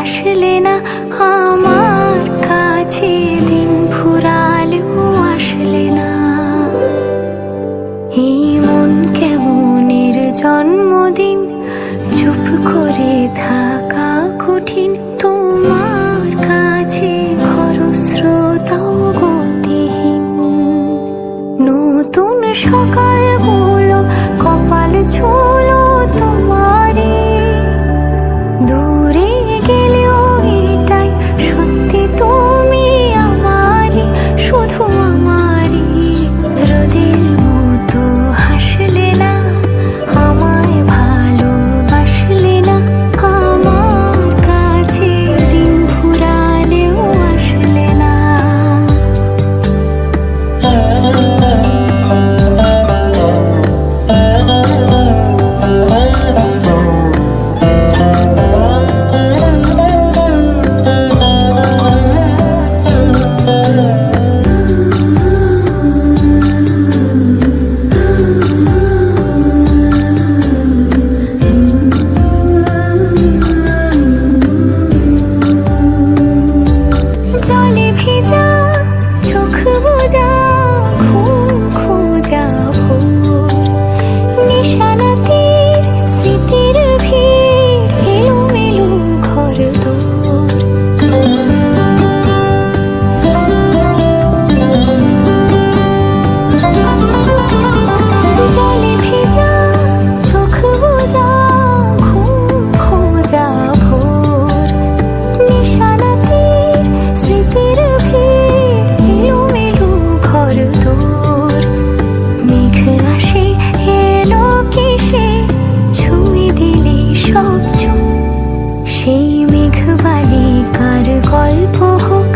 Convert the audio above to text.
আসলে না আমার কাছে দিন ফুরালেও আসলে না। এই মন কেমনের জন্মদিন? চুপ করে থাকা কঠিন। তোমার কাছে খরস্রোতাও গতিহীন। নতুন সকাল বলো কপাল ছোট বালি কার গল্প হোক